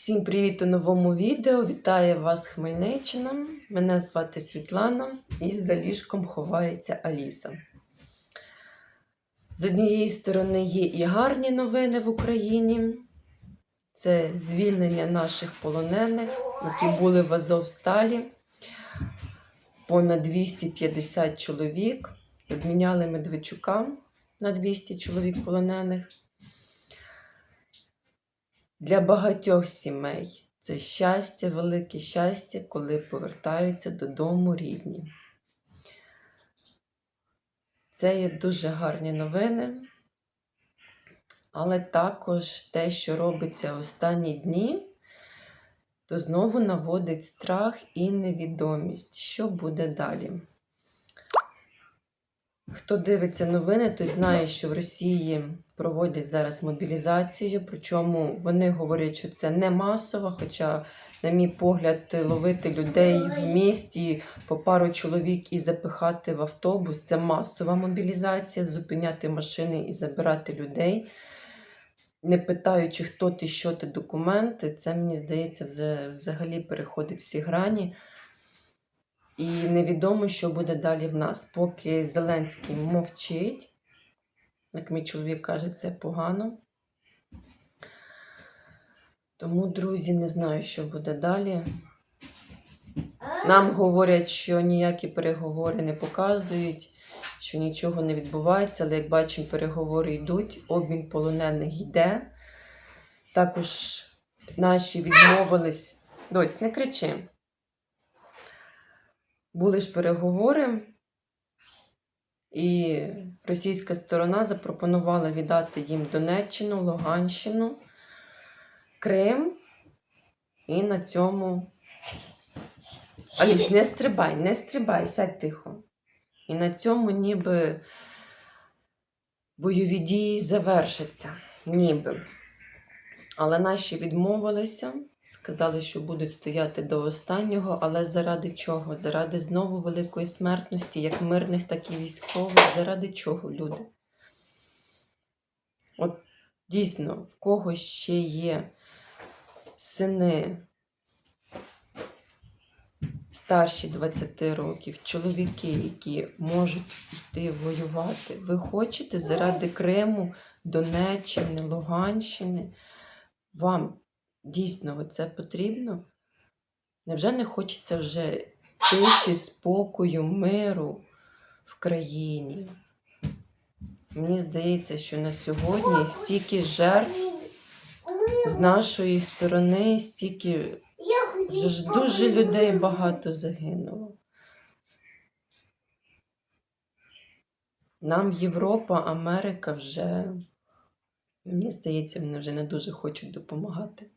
Всім привіт у новому відео! Вітаю вас Хмельниччина. Мене звати Світлана і за ліжком ховається Аліса. З однієї сторони є і гарні новини в Україні. Це звільнення наших полонених, які були в Азовсталі. Понад 250 чоловік. Обміняли Медведчука на 200 чоловік полонених. Для багатьох сімей це щастя, велике щастя, коли повертаються додому рідні. Це є дуже гарні новини, але також те, що робиться останні дні, то знову наводить страх і невідомість, що буде далі. Хто дивиться новини, той знає, що в Росії проводять зараз мобілізацію, причому вони говорять, що це не масово, хоча, на мій погляд, ловити людей в місті по пару чоловік і запихати в автобус це масова мобілізація, зупиняти машини і забирати людей, не питаючи, хто ти, що ти, документи. Це, мені здається, взагалі переходить всі грані. І невідомо, що буде далі в нас. Поки Зеленський мовчить, як мій чоловік каже, це погано. Тому, друзі, не знаю, що буде далі. Нам говорять, що ніякі переговори не показують, що нічого не відбувається, але як бачимо, переговори йдуть, обмін полонених йде. Також наші відмовились. Доць, не кричи. Були ж переговори, і російська сторона запропонувала віддати їм Донеччину, Луганщину, Крим. І на цьому. Аліс, не стрибай, не стрибай, сядь тихо. І на цьому ніби бойові дії завершаться. Ніби. Але наші відмовилися. Сказали, що будуть стояти до останнього, але заради чого? Заради знову великої смертності, як мирних, так і військових. Заради чого, люди? От дійсно, в кого ще є сини старші 20 років, чоловіки, які можуть йти воювати. Ви хочете заради Криму, Донеччини, Луганщини? Вам дійсно це потрібно? Невже не хочеться вже тиші, спокою, миру в країні? Мені здається, що на сьогодні стільки жертв з нашої сторони, стільки ж дуже людей багато загинуло. Нам Європа, Америка вже, мені здається, вони вже не дуже хочуть допомагати.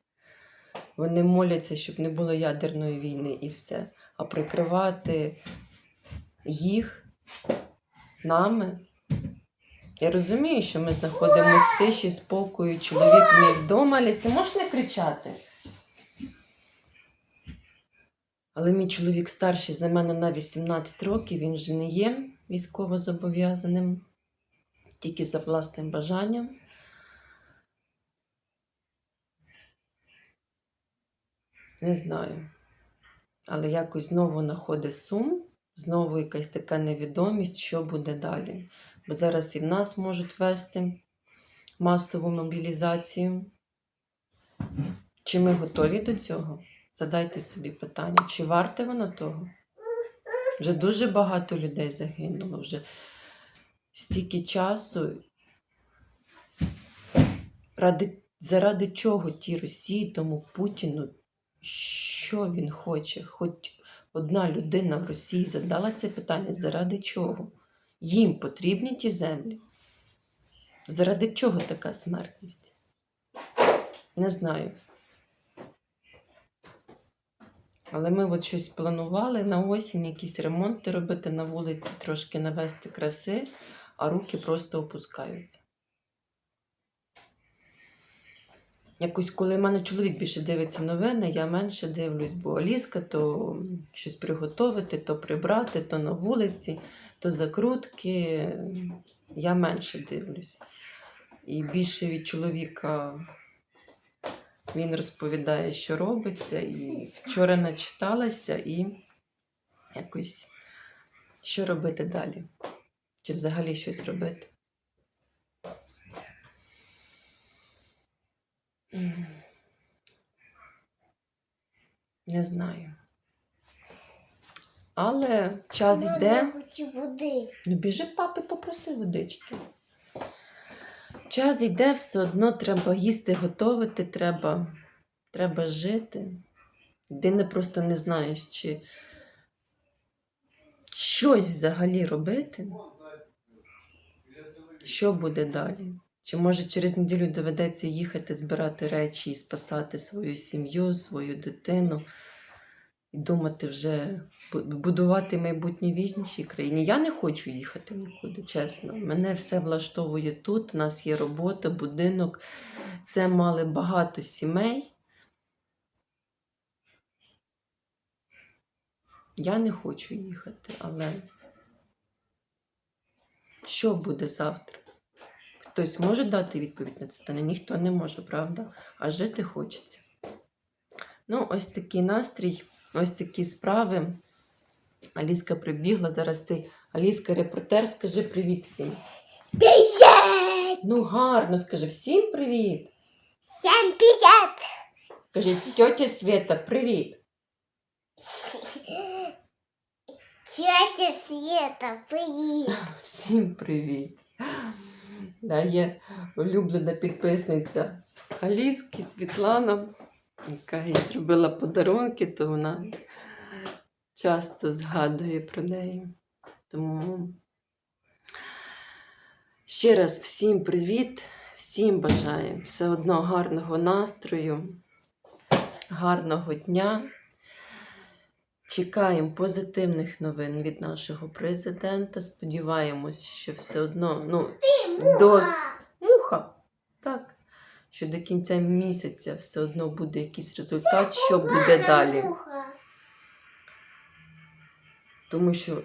Вони моляться, щоб не було ядерної війни і все. А прикривати їх нами. Я розумію, що ми знаходимося в тиші, спокою, чоловік мій вдома, Ліс, ти можеш не кричати? Але мій чоловік старший за мене на 18 років, він вже не є військовозобов'язаним, тільки за власним бажанням. Не знаю. Але якось знову находить сум, знову якась така невідомість, що буде далі. Бо зараз і в нас можуть вести масову мобілізацію. Чи ми готові до цього? Задайте собі питання, чи варте воно того? Вже дуже багато людей загинуло, вже стільки часу. Ради, заради чого ті Росії, тому Путіну, що він хоче? Хоч одна людина в Росії задала це питання, заради чого? Їм потрібні ті землі? Заради чого така смертність? Не знаю. Але ми от щось планували на осінь, якісь ремонти робити на вулиці, трошки навести краси, а руки просто опускаються. Якось, коли в мене чоловік більше дивиться новини, я менше дивлюсь, бо Аліска то щось приготувати, то прибрати, то на вулиці, то закрутки. Я менше дивлюсь. І більше від чоловіка Він розповідає, що робиться, і вчора начиталася, і якось що робити далі? Чи взагалі щось робити? Не знаю. Але час йде. Я хочу води. Ну, біжи, папи, попроси водички. Час йде, все одно треба їсти, готувати, треба, треба жити. Єдине просто не знаєш, чи щось взагалі робити. Що буде далі? Чи може через неділю доведеться їхати, збирати речі і спасати свою сім'ю, свою дитину, і думати вже будувати майбутнє в іншій країні. Я не хочу їхати нікуди, чесно. Мене все влаштовує тут. У нас є робота, будинок. Це мали багато сімей. Я не хочу їхати, але що буде завтра? Хтось може дати відповідь на це питання? Ніхто не може, правда? А жити хочеться. Ну, ось такий настрій, ось такі справи. Аліска прибігла. Зараз цей Аліска репортер. Скажи привіт всім. Привет! Ну, гарно скажи всім привіт. Всем привет! Кажи, тьотя Свята, привіт. Тетя Света, привет! Всім привіт. Да, є улюблена підписниця Аліски Світлана, яка їй зробила подарунки, то вона часто згадує про неї. Тому ще раз всім привіт, всім бажаю все одно гарного настрою, гарного дня. Чекаємо позитивних новин від нашого президента. Сподіваємось, що все одно, ну, до муха, так, що до кінця місяця все одно буде якийсь результат, що буде далі. Тому що,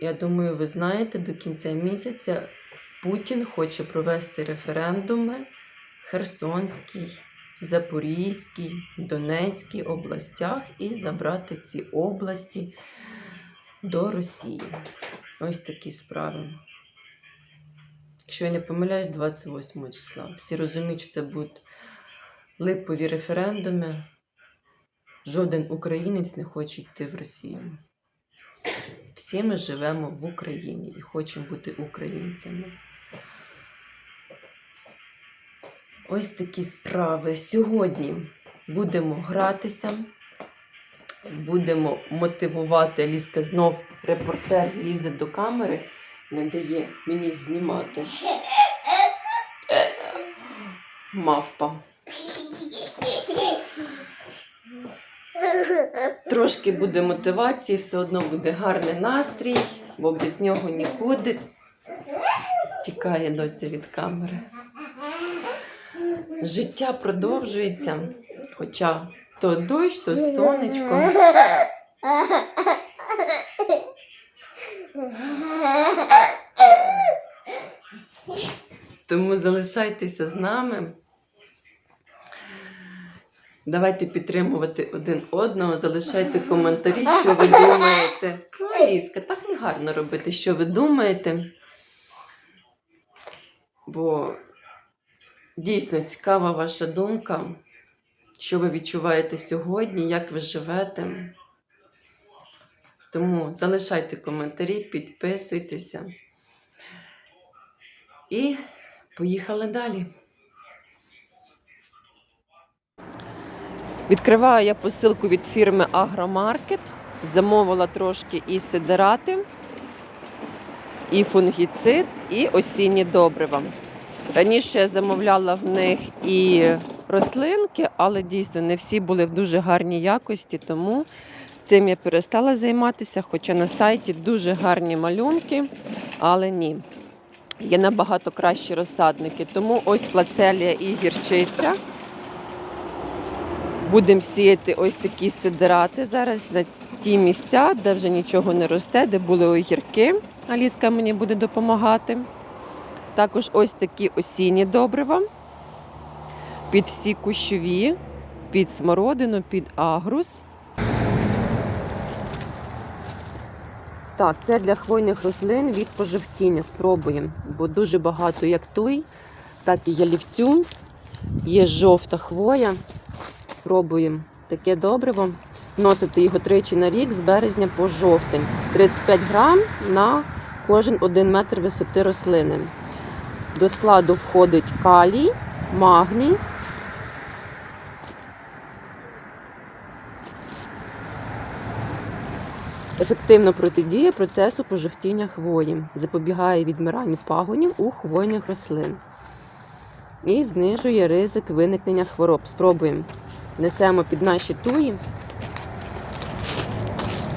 я думаю, ви знаєте, до кінця місяця Путін хоче провести референдуми в Херсонській, Запорізькій, Донецькій областях і забрати ці області до Росії. Ось такі справи. Якщо я не помиляюсь, 28 числа. Всі розуміють, що це будуть липові референдуми. Жоден українець не хоче йти в Росію. Всі ми живемо в Україні і хочемо бути українцями. Ось такі справи. Сьогодні будемо гратися, будемо мотивувати. Аліска знов репортер лізе до камери, не дає мені знімати. Мавпа. Трошки буде мотивації, все одно буде гарний настрій, бо без нього нікуди. Тікає доця від камери. Життя продовжується, хоча то дощ, то сонечко. Тому залишайтеся з нами. Давайте підтримувати один одного, залишайте коментарі, що ви думаєте. Ну, так не гарно робити, що ви думаєте. Бо дійсно цікава ваша думка, що ви відчуваєте сьогодні, як ви живете. Тому залишайте коментарі, підписуйтеся. І поїхали далі. Відкриваю я посилку від фірми Агромаркет. Замовила трошки і сидерати, і фунгіцид, і осінні добрива. Раніше я замовляла в них і рослинки, але дійсно не всі були в дуже гарній якості, тому цим я перестала займатися, хоча на сайті дуже гарні малюнки, але ні. Є набагато кращі розсадники. Тому ось флацелія і гірчиця. Будемо сіяти ось такі сидирати зараз на ті місця, де вже нічого не росте, де були огірки. Аліска мені буде допомагати. Також ось такі осінні добрива під всі кущові під смородину, під агрус. Так, це для хвойних рослин від пожовтіння. Спробуємо. Бо дуже багато як той, так і ялівцю. Є жовта хвоя. Спробуємо таке добриво. Вносити його тричі на рік з березня по жовтень. 35 грам на кожен 1 метр висоти рослини. До складу входить калій, магній. Ефективно протидіє процесу пожовтіння хвої, запобігає відмиранню пагонів у хвойних рослин і знижує ризик виникнення хвороб. Спробуємо. Несемо під наші туї.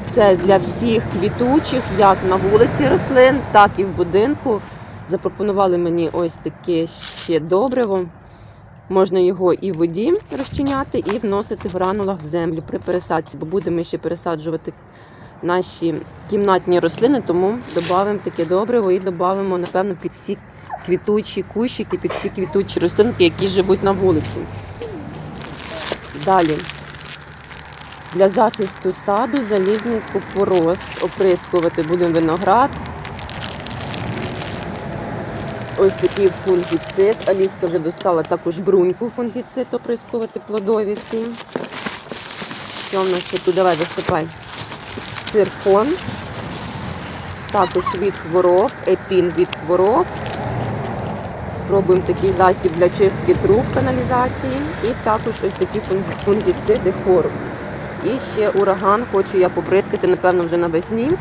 Це для всіх квітучих, як на вулиці рослин, так і в будинку. Запропонували мені ось таке ще добриво. Можна його і в воді розчиняти, і вносити в гранулах в землю при пересадці, бо будемо ще пересаджувати наші кімнатні рослини, тому додамо таке добриво і додамо, напевно, під всі квітучі кущики, під всі квітучі рослинки, які живуть на вулиці. Далі. Для захисту саду залізний купорос оприскувати будемо виноград. Ось такий фунгіцид. Аліска вже достала також бруньку фунгіцид оприскувати плодові всі. Що в нас ще тут? Давай висипай. Циркон. Також від хвороб, епін від хвороб. Спробуємо такий засіб для чистки труб каналізації. І також ось такі фунг- фунгіциди хорус. І ще ураган хочу я поприскати, напевно, вже навесні.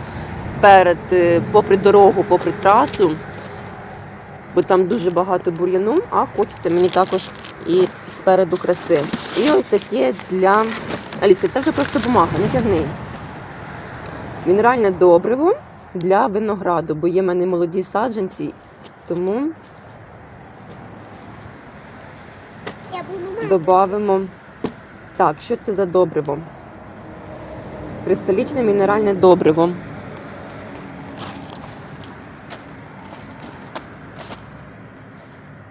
Перед, е, попри дорогу, попри трасу, бо там дуже багато бур'яну, а хочеться мені також і спереду краси. І ось таке для Аліска, це вже просто бумага, не тягни. Мінеральне добриво для винограду, бо є в мене молоді саджанці, тому додамо. Так, що це за добриво? Кристалічне мінеральне добриво.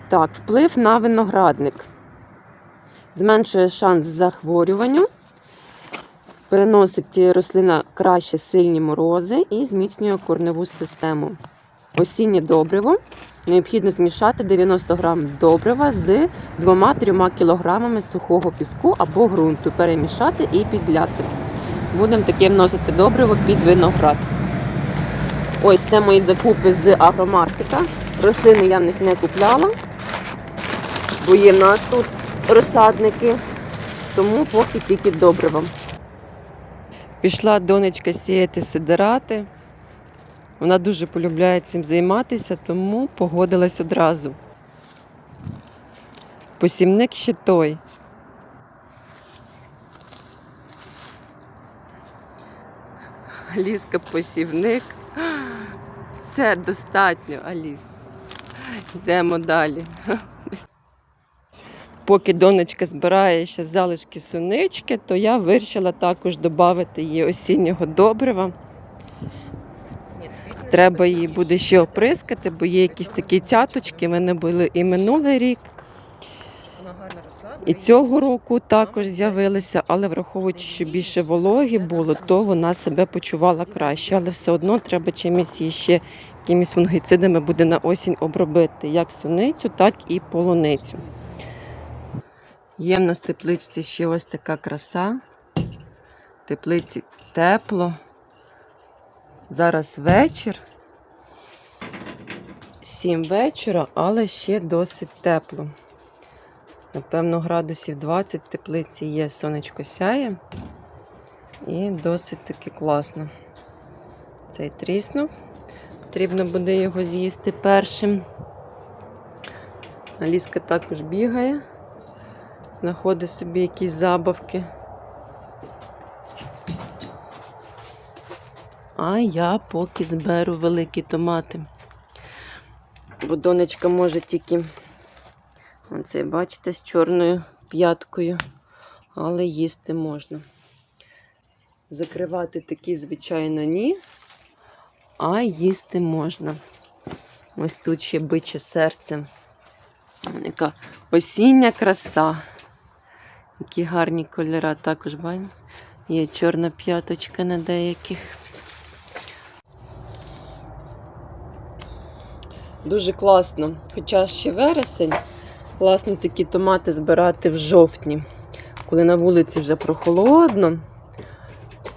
Так, вплив на виноградник. Зменшує шанс захворюванню, переносить рослина краще сильні морози і зміцнює корневу систему. Осіннє добриво. Необхідно змішати 90 грам добрива з 2-3 кілограмами сухого піску або ґрунту. Перемішати і підляти. Будемо таке вносити добриво під виноград. Ось це мої закупи з агромаркета. Рослини я в них не купляла, бо в нас тут розсадники, тому поки тільки добриво. Пішла донечка сіяти сидирати. Вона дуже полюбляє цим займатися, тому погодилась одразу. Посівник ще той. Аліска посівник. Все достатньо, Аліс. Йдемо далі. Поки донечка збирає ще залишки сунички, то я вирішила також додати їй осіннього добрива. Треба її буде ще оприскати, бо є якісь такі цяточки. В мене були і минулий рік, і цього року також з'явилися, але враховуючи, що більше вологі було, то вона себе почувала краще. Але все одно треба чимось її ще якимись фунгіцидами буде на осінь обробити як суницю, так і полуницю. Є в нас в тепличці ще ось така краса. В теплиці тепло. Зараз вечір. Сім вечора, але ще досить тепло. Напевно, градусів 20 в теплиці є, сонечко сяє. І досить таки класно. Цей тріснув. Потрібно буде його з'їсти першим. Аліска також бігає, знаходить собі якісь забавки. А я поки зберу великі томати. Бо донечка може тільки, оце, бачите, з чорною п'яткою, але їсти можна. Закривати такі, звичайно, ні, а їсти можна. Ось тут ще биче серце. Яка осіння краса. Які гарні кольори також бачите. Є чорна п'яточка на деяких. Дуже класно. Хоча ще вересень, класно такі томати збирати в жовтні, коли на вулиці вже прохолодно,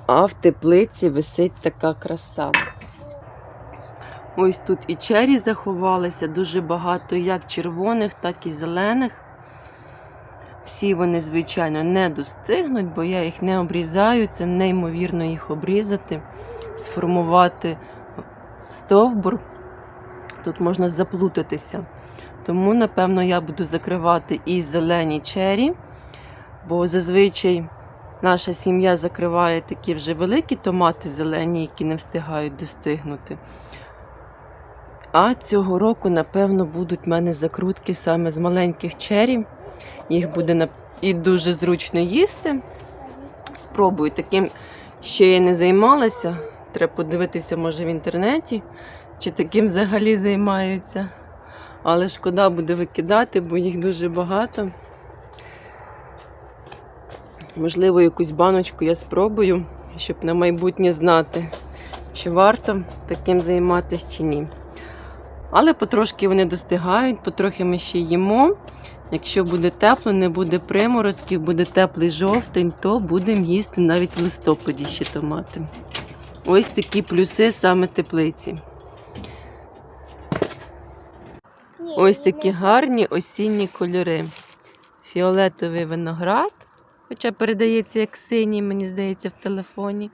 а в теплиці висить така краса. Ось тут і чері заховалися, дуже багато як червоних, так і зелених. Всі вони, звичайно, не достигнуть, бо я їх не обрізаю. Це неймовірно їх обрізати, сформувати стовбур. Тут можна заплутатися. Тому, напевно, я буду закривати і зелені чері, бо зазвичай наша сім'я закриває такі вже великі томати зелені, які не встигають достигнути. А цього року, напевно, будуть в мене закрутки саме з маленьких чері. Їх буде і дуже зручно їсти. Спробую. Таким ще я не займалася. Треба подивитися, може, в інтернеті, чи таким взагалі займаються. Але шкода буде викидати, бо їх дуже багато. Можливо, якусь баночку я спробую, щоб на майбутнє знати, чи варто таким займатися, чи ні. Але потрошки вони достигають, потрохи ми ще їмо. Якщо буде тепло, не буде приморозків, буде теплий жовтень, то будемо їсти навіть в листопаді ще томати. Ось такі плюси саме теплиці. Ось такі гарні осінні кольори. Фіолетовий виноград, хоча передається як синій, мені здається, в телефоні.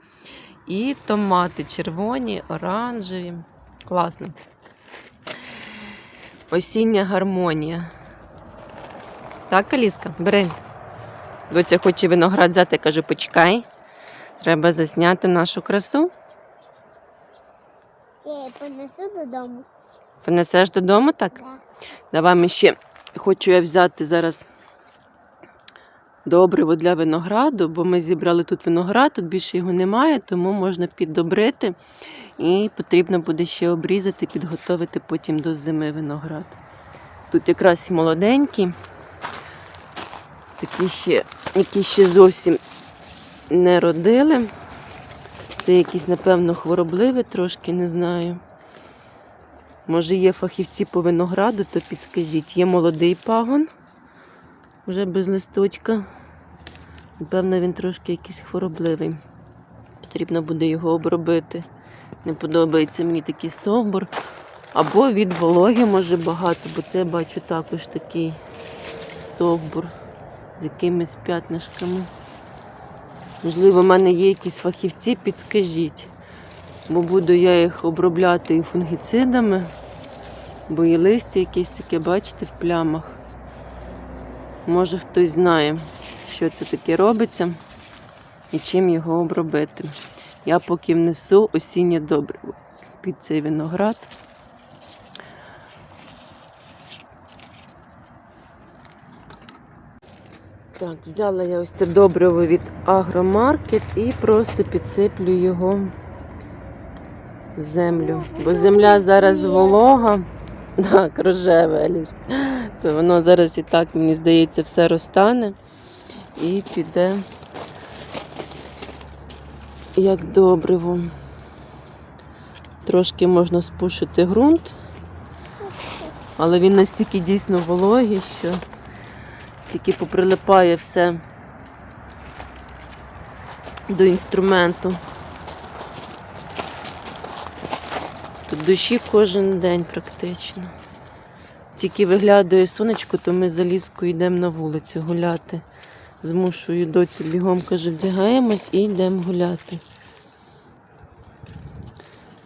І томати червоні, оранжеві. Класно. Осіння гармонія. Так, Аліска, бери. Доця хоче виноград взяти, я кажу, почекай. Треба засняти нашу красу. Я її понесу додому. Понесеш додому так? Да. Давай ми ще хочу я взяти зараз добриво для винограду, бо ми зібрали тут виноград, тут більше його немає, тому можна піддобрити. І потрібно буде ще обрізати, підготовити потім до зими виноград. Тут якраз і молоденькі, такі ще, які ще зовсім не родили. Це якісь, напевно, хворобливі трошки, не знаю. Може, є фахівці по винограду, то підскажіть. Є молодий пагон, вже без листочка. Напевно, він трошки якийсь хворобливий. Потрібно буде його обробити. Не подобається мені такий стовбур. Або від вологи може багато, бо це я бачу також такий стовбур з якимись п'ятнишками. Можливо, в мене є якісь фахівці, підскажіть. Бо буду я їх обробляти і фунгіцидами, бо і листя якесь таке, бачите, в плямах. Може хтось знає, що це таке робиться і чим його обробити. Я поки внесу осіннє добриво під цей виноград. Так, взяла я ось це добриво від Агромаркет і просто підсиплю його в землю. Бо земля зараз волога. Так, рожеве Аліс. То воно зараз і так, мені здається, все розтане і піде як добриво. Трошки можна спушити ґрунт, але він настільки дійсно вологий, що тільки поприлипає все до інструменту. Тут дощі кожен день практично. Тільки виглядає сонечко, то ми за ліскою йдемо на вулицю гуляти. Змушую доцю бігом, каже, вдягаємось і йдемо гуляти.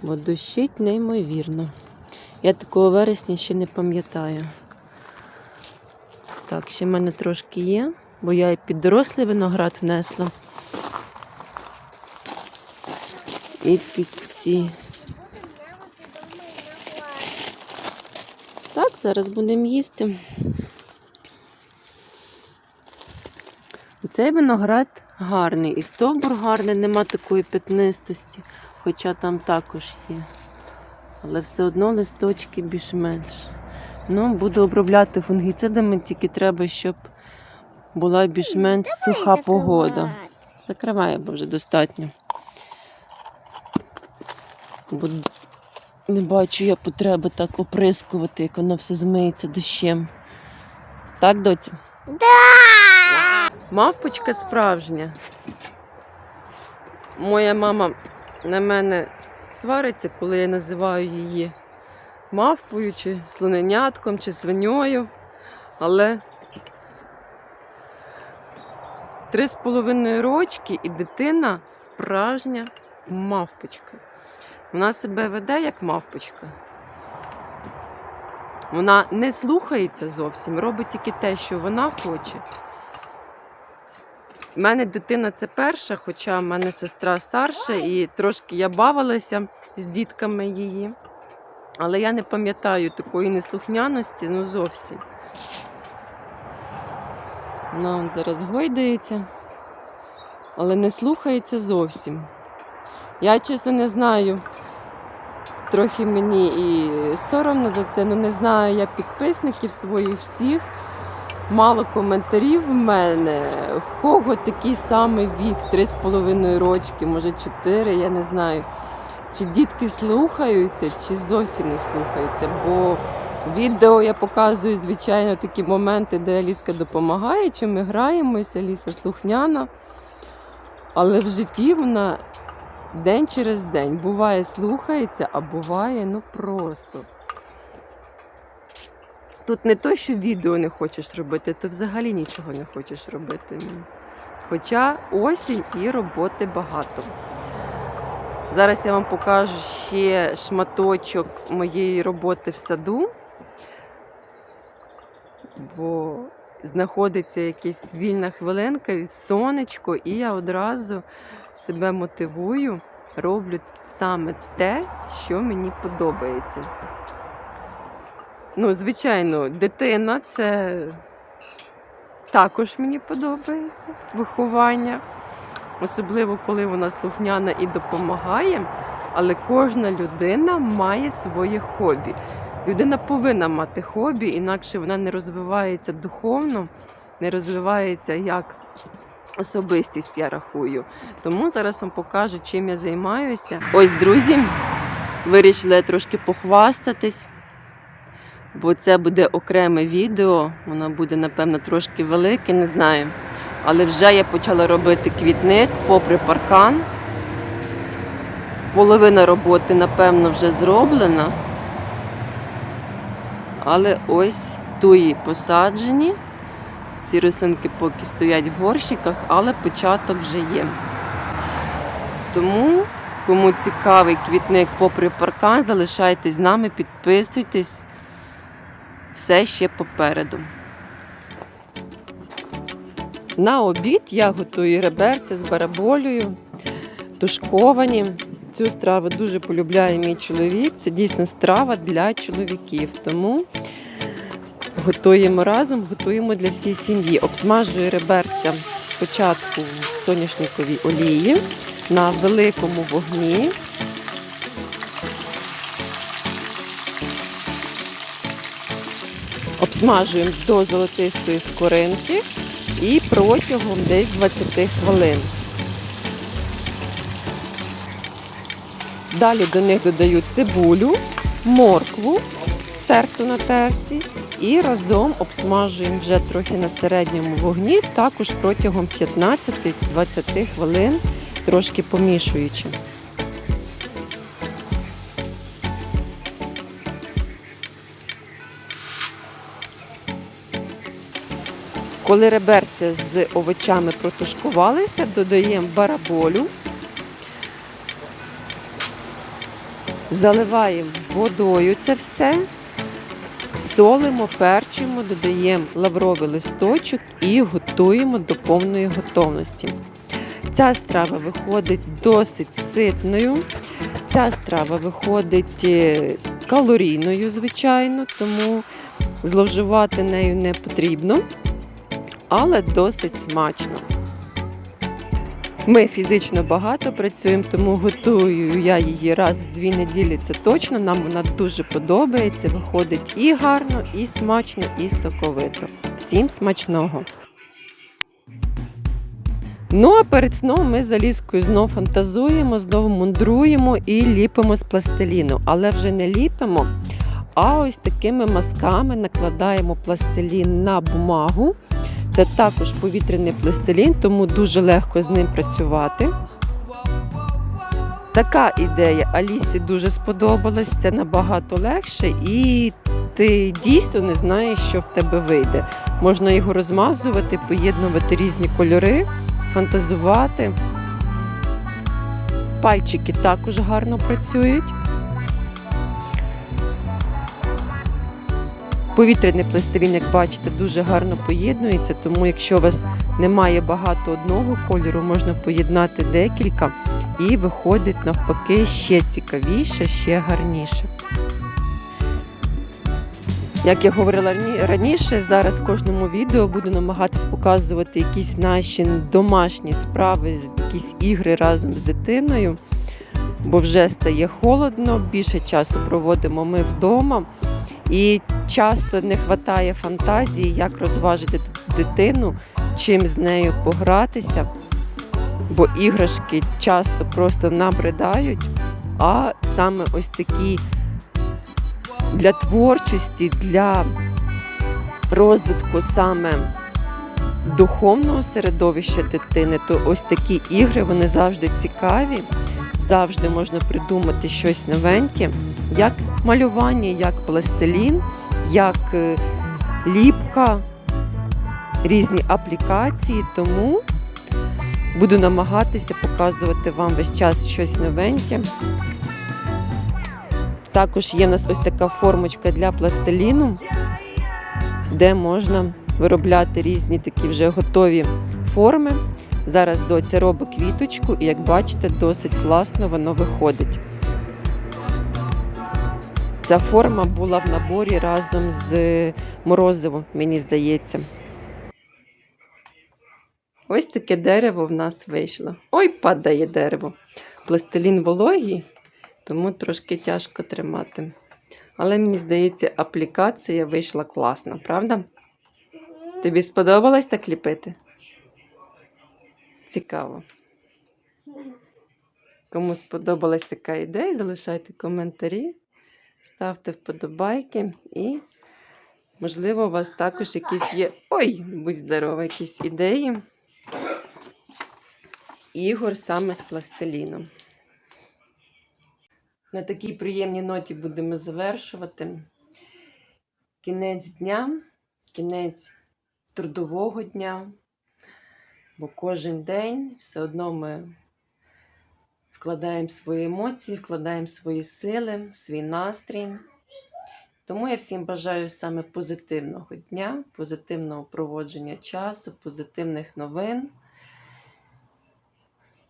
Бо дощить неймовірно. Я такого вересня ще не пам'ятаю. Так, ще в мене трошки є, бо я і під дорослий виноград внесла. І під ці. Так, зараз будемо їсти. Цей виноград гарний. І стовбур гарний, нема такої п'ятнистості, хоча там також є. Але все одно листочки більш-менш. Ну, буду обробляти фунгіцидами, тільки треба, щоб була більш-менш суха погода. Закриває, бо вже достатньо. Бо не бачу я потреби так оприскувати, як воно все змиється дощем. Так, доця? Да! Мавпочка справжня. Моя мама на мене свариться, коли я називаю її мавпою, чи слоненятком, чи свиньою. Але три з половиною рочки і дитина справжня мавпочка. Вона себе веде як мавпочка. Вона не слухається зовсім, робить тільки те, що вона хоче. У мене дитина це перша, хоча в мене сестра старша, і трошки я бавилася з дітками її. Але я не пам'ятаю такої неслухняності, ну зовсім. Вона он зараз гойдається, але не слухається зовсім. Я чесно не знаю. Трохи мені і соромно за це, але не знаю я підписників своїх всіх. Мало коментарів в мене. В кого такий самий вік, 3,5 рочки, може 4, я не знаю. Чи дітки слухаються, чи зовсім не слухаються. Бо в відео я показую, звичайно, такі моменти, де Аліска допомагає, чи ми граємося, Аліса слухняна. Але в житті вона день через день буває слухається, а буває ну просто. Тут не то, що відео не хочеш робити, то взагалі нічого не хочеш робити. Хоча осінь і роботи багато. Зараз я вам покажу ще шматочок моєї роботи в саду, бо знаходиться якась вільна хвилинка сонечко, і я одразу себе мотивую, роблю саме те, що мені подобається. Ну, звичайно, дитина це також мені подобається виховання. Особливо, коли вона слухняна і допомагає. Але кожна людина має своє хобі. Людина повинна мати хобі, інакше вона не розвивається духовно, не розвивається як особистість, я рахую. Тому зараз вам покажу, чим я займаюся. Ось, друзі, вирішила я трошки похвастатись бо це буде окреме відео, воно буде, напевно, трошки велике, не знаю. Але вже я почала робити квітник попри паркан. Половина роботи, напевно, вже зроблена. Але ось туї посаджені. Ці рослинки поки стоять в горщиках, але початок вже є. Тому, кому цікавий квітник попри паркан, залишайтесь з нами, підписуйтесь все ще попереду. На обід я готую реберця з бараболею, тушковані. Цю страву дуже полюбляє мій чоловік. Це дійсно страва для чоловіків. Тому готуємо разом, готуємо для всієї сім'ї. Обсмажую реберця спочатку в соняшниковій олії на великому вогні. Обсмажуємо до золотистої скоринки і протягом десь 20 хвилин. Далі до них додаю цибулю, моркву, терту на терці, і разом обсмажуємо вже трохи на середньому вогні, також протягом 15-20 хвилин, трошки помішуючи. Коли реберця з овочами протушкувалися, додаємо бараболю, заливаємо водою це все, солимо, перчимо, додаємо лавровий листочок і готуємо до повної готовності. Ця страва виходить досить ситною. Ця страва виходить е, калорійною, звичайно, тому зловживати нею не потрібно але досить смачно. Ми фізично багато працюємо, тому готую я її раз в дві неділі. Це точно. Нам вона дуже подобається. Виходить і гарно, і смачно, і соковито. Всім смачного! Ну а перед сном ми з Аліскою знов фантазуємо, знов мундруємо і ліпимо з пластиліну. Але вже не ліпимо, а ось такими мазками накладаємо пластилін на бумагу. Це також повітряний пластилін, тому дуже легко з ним працювати. Така ідея Алісі дуже сподобалась, це набагато легше, і ти дійсно не знаєш, що в тебе вийде. Можна його розмазувати, поєднувати різні кольори, фантазувати. Пальчики також гарно працюють. Повітряний пластилін, як бачите, дуже гарно поєднується, тому якщо у вас немає багато одного кольору, можна поєднати декілька і виходить навпаки ще цікавіше, ще гарніше. Як я говорила раніше, зараз в кожному відео буду намагатись показувати якісь наші домашні справи, якісь ігри разом з дитиною, бо вже стає холодно, більше часу проводимо ми вдома. І часто не вистачає фантазії, як розважити дитину, чим з нею погратися, бо іграшки часто просто набридають, а саме ось такі для творчості, для розвитку саме духовного середовища дитини, то ось такі ігри вони завжди цікаві, завжди можна придумати щось новеньке, як малювання, як пластилін, як е, ліпка, різні аплікації. Тому буду намагатися показувати вам весь час щось новеньке. Також є в нас ось така формочка для пластиліну, де можна виробляти різні такі вже готові форми. Зараз доця робить квіточку, і як бачите, досить класно воно виходить. Ця форма була в наборі разом з морозивом, мені здається. Ось таке дерево в нас вийшло. Ой, падає дерево. Пластилін вологий, тому трошки тяжко тримати. Але мені здається, аплікація вийшла класна, правда? Тобі сподобалось так ліпити? Цікаво. Кому сподобалась така ідея, залишайте коментарі, ставте вподобайки і, можливо, у вас також якісь є. Ой, будь здорова, якісь ідеї. Ігор саме з пластиліном. На такій приємній ноті будемо завершувати. Кінець дня, кінець трудового дня. Бо кожен день все одно ми вкладаємо свої емоції, вкладаємо свої сили, свій настрій. Тому я всім бажаю саме позитивного дня, позитивного проводження часу, позитивних новин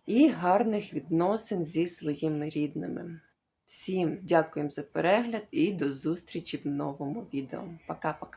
і гарних відносин зі своїми рідними. Всім дякуємо за перегляд і до зустрічі в новому відео. Пока-пока.